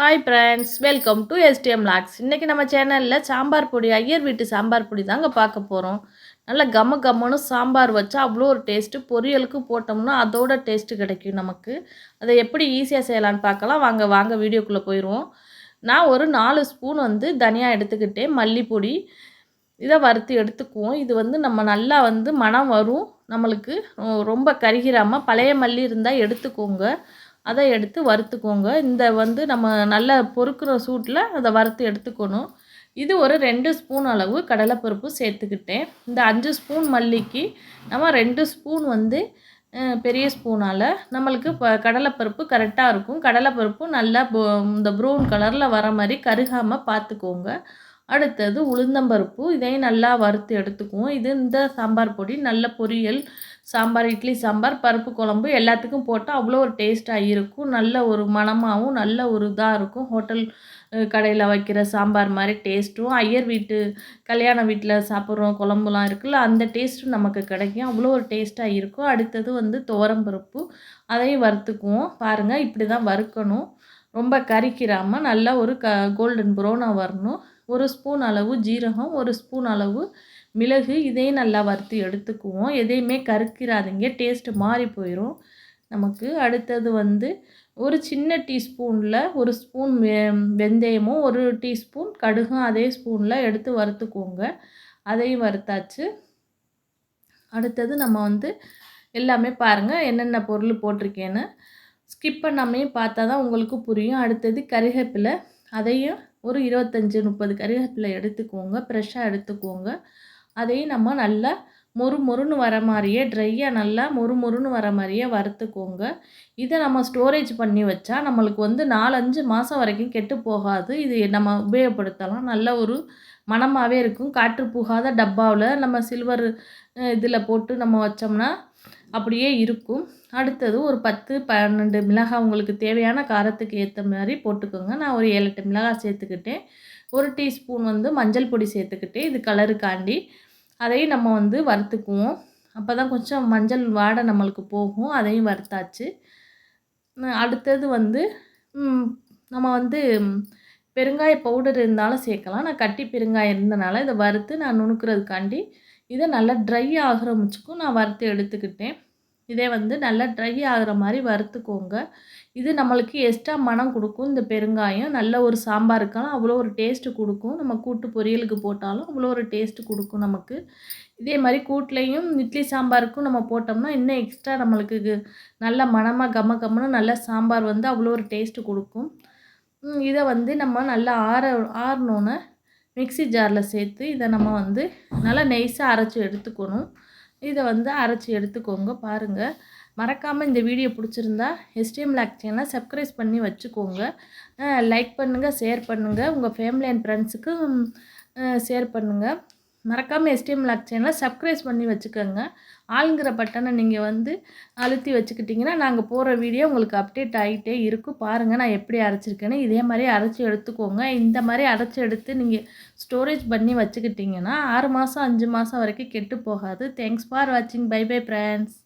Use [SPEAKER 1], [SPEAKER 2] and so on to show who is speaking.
[SPEAKER 1] Hi friends welcome to STM vlogs இன்றைக்கி நம்ம சேனலில் சாம்பார் பொடி ஐயர் வீட்டு சாம்பார் பொடி தாங்க பார்க்க போகிறோம் நல்லா கம்ம கம்மனு சாம்பார் வச்சா அவ்வளோ ஒரு டேஸ்ட்டு பொரியலுக்கு போட்டோம்னா அதோட டேஸ்ட்டு கிடைக்கும் நமக்கு. அதை எப்படி ஈஸியாக செய்யலான்னு பார்க்கலாம். வாங்க வாங்க வீடியோக்குள்ளே போயிடுவோம் நான் ஒரு நாலு ஸ்பூன் வந்து தனியாக எடுத்துக்கிட்டேன் மல்லிப்பொடி. இதை வறுத்து எடுத்துக்குவோம். இது வந்து நம்ம நல்லா வந்து மனம் வரும். நம்மளுக்கு ரொம்ப கருகிராமல் பழைய மல்லி இருந்தால் எடுத்துக்கோங்க. அதை எடுத்து வறுத்துக்கோங்க. இந்த வந்து நம்ம நல்லா பொறுக்கிற சூட்டில் அதை வறுத்து எடுத்துக்கணும். இது ஒரு ரெண்டு ஸ்பூன் அளவு கடலைப்பருப்பு சேர்த்துக்கிட்டேன். இந்த அஞ்சு ஸ்பூன் மல்லிக்கு நம்ம ரெண்டு ஸ்பூன் வந்து பெரிய ஸ்பூனால் நம்மளுக்கு இப்போ கடலைப்பருப்பு கரெக்டாக இருக்கும். கடலைப்பருப்பு நல்லா இந்த ப்ரௌன் கலரில் வர மாதிரி கருகாமல் பார்த்துக்கோங்க. அடுத்தது உளுந்தம்பருப்பு. இதையும் நல்லா வறுத்து எடுத்துக்குவோம். இது இந்த சாம்பார் பொடி நல்ல பொரியல் சாம்பார் இட்லி சாம்பார் பருப்பு குழம்பு எல்லாத்துக்கும் போட்டால் அவ்வளோ ஒரு டேஸ்ட்டாக இருக்கும். நல்ல ஒரு மணமாகவும் நல்ல ஒரு இதாக இருக்கும். ஹோட்டல் கடையில் வைக்கிற சாம்பார் மாதிரி டேஸ்ட்டும் ஐயர் வீட்டு கல்யாண வீட்டில் சாப்பிட்றோம் குழம்புலாம் இருக்குல்ல அந்த டேஸ்ட்டும் நமக்கு கிடைக்கும். அவ்வளோ ஒரு டேஸ்ட்டாக இருக்கும். அடுத்தது வந்து துவரம்பருப்பு அதையும் வறுத்துக்குவோம். பாருங்கள் இப்படி தான் வறுக்கணும். ரொம்ப கறிக்கிறாமல் நல்லா ஒரு க கோல்டன் ப்ரௌனாக வரணும். ஒரு ஸ்பூன் அளவு ஜீரகம் ஒரு ஸ்பூன் அளவு மிளகு இதையும் நல்லா வறுத்து எடுத்துக்குவோம். எதையுமே கருக்கிறாதீங்க டேஸ்ட்டு மாறி போயிடும் நமக்கு அடுத்தது வந்து ஒரு சின்ன டீஸ்பூனில் ஒரு ஸ்பூன் வெ வெந்தயமும் ஒரு டீஸ்பூன் கடுகும் அதே ஸ்பூனில் எடுத்து வறுத்துக்கோங்க. அதையும் வறுத்தாச்சு. அடுத்தது நம்ம வந்து எல்லாமே பாருங்கள் என்னென்ன பொருள் போட்டிருக்கேன்னு. ஸ்கிப் பண்ணாமே பார்த்தா தான் உங்களுக்கு புரியும். அடுத்தது கருவேப்பிலை அதையும் ஒரு இருபத்தஞ்சி முப்பது கருவேப்பிலை எடுத்துக்கோங்க ஃப்ரெஷ்ஷாக எடுத்துக்கோங்க. அதையும் நம்ம நல்லா மொறு மொறுன்னு வர மாதிரியே ட்ரையாக நல்லா மொறு மொறுன்னு வர மாதிரியே வறுத்துக்கோங்க. இதை நம்ம ஸ்டோரேஜ் பண்ணி வச்சா நம்மளுக்கு வந்து நாலஞ்சு மாதம் வரைக்கும் கெட்டு போகாது. இது நம்ம உபயோகப்படுத்தலாம். நல்ல ஒரு மனமாகவே இருக்கும். காற்று புகாத டப்பாவில் நம்ம சில்வர் இதில் போட்டு நம்ம வச்சோம்னா அப்படியே இருக்கும். அடுத்தது ஒரு பத்து பன்னெண்டு மிளகாய் உங்களுக்கு தேவையான காரத்துக்கு ஏற்ற மாதிரி போட்டுக்கோங்க. நான் ஒரு ஏழு எட்டு மிளகாய் சேர்த்துக்கிட்டேன். ஒரு டீஸ்பூன் வந்து மஞ்சள் பொடி சேர்த்துக்கிட்டேன். இது கலருக்காண்டி அதையும் நம்ம வந்து வறுத்துக்குவோம். அப்போ தான் கொஞ்சம் மஞ்சள் வாடை நம்மளுக்கு போகும். அதையும் வறுத்தாச்சு. அடுத்தது வந்து நம்ம வந்து பெருங்காய பவுடர் இருந்தாலும் சேர்க்கலாம். நான் கட்டி பெருங்காயம் இருந்தனால இதை வறுத்து நான் நுணுக்கிறதுக்காண்டி இதை நல்லா ட்ரை ஆகிற முச்சுக்கும் நான் வறுத்து எடுத்துக்கிட்டேன். இதே வந்து நல்லா ட்ரை ஆகிற மாதிரி வறுத்துக்கோங்க. இது நம்மளுக்கு எக்ஸ்ட்ரா மனம் கொடுக்கும். இந்த பெருங்காயம் நல்ல ஒரு சாம்பாருக்கெல்லாம் அவ்வளோ ஒரு டேஸ்ட்டு கொடுக்கும். நம்ம கூட்டு பொரியலுக்கு போட்டாலும் அவ்வளோ ஒரு டேஸ்ட்டு கொடுக்கும் நமக்கு. இதே மாதிரி கூட்லேயும் இட்லி சாம்பாருக்கும் நம்ம போட்டோம்னா இன்னும் எக்ஸ்ட்ரா நம்மளுக்கு நல்ல மனமாக கம கம்மனு நல்ல சாம்பார் வந்து அவ்வளோ ஒரு டேஸ்ட்டு கொடுக்கும். இதை வந்து நம்ம நல்லா ஆற ஆறணுன்னு மிக்சி ஜாரில் சேர்த்து இதை நம்ம வந்து நல்லா நெய்ஸாக அரைச்சி எடுத்துக்கணும். இதை வந்து அரைச்சி எடுத்துக்கோங்க பாருங்கள் மறக்காமல் இந்த வீடியோ பிடிச்சிருந்தா எஸ்டிஎம் லாக் சேனலை சப்ஸ்கிரைப் பண்ணி வச்சுக்கோங்க. லைக் பண்ணுங்கள் ஷேர் பண்ணுங்கள் உங்கள் ஃபேமிலி அண்ட் ஃப்ரெண்ட்ஸுக்கு ஷேர் பண்ணுங்கள் மறக்காமல் எஸ்டிஎம் லாக் சேனலை சப்ஸ்கிரைப் பண்ணி வச்சுக்கோங்க. ஆளுங்கிற பட்டனை நீங்கள் வந்து அழுத்தி வச்சுக்கிட்டிங்கன்னா நாங்கள் போகிற வீடியோ உங்களுக்கு அப்டேட் ஆகிட்டே இருக்கும். பாருங்கள் நான் எப்படி அரைச்சிருக்கேன்னு. இதே மாதிரி அரைச்சி எடுத்துக்கோங்க. இந்த மாதிரி அரைச்சி எடுத்து நீங்கள் ஸ்டோரேஜ் பண்ணி வச்சுக்கிட்டிங்கன்னா ஆறு மாதம் அஞ்சு மாதம் வரைக்கும் கெட்டு போகாது. தேங்க்ஸ் ஃபார் வாட்சிங் பை பை ஃப்ரெண்ட்ஸ்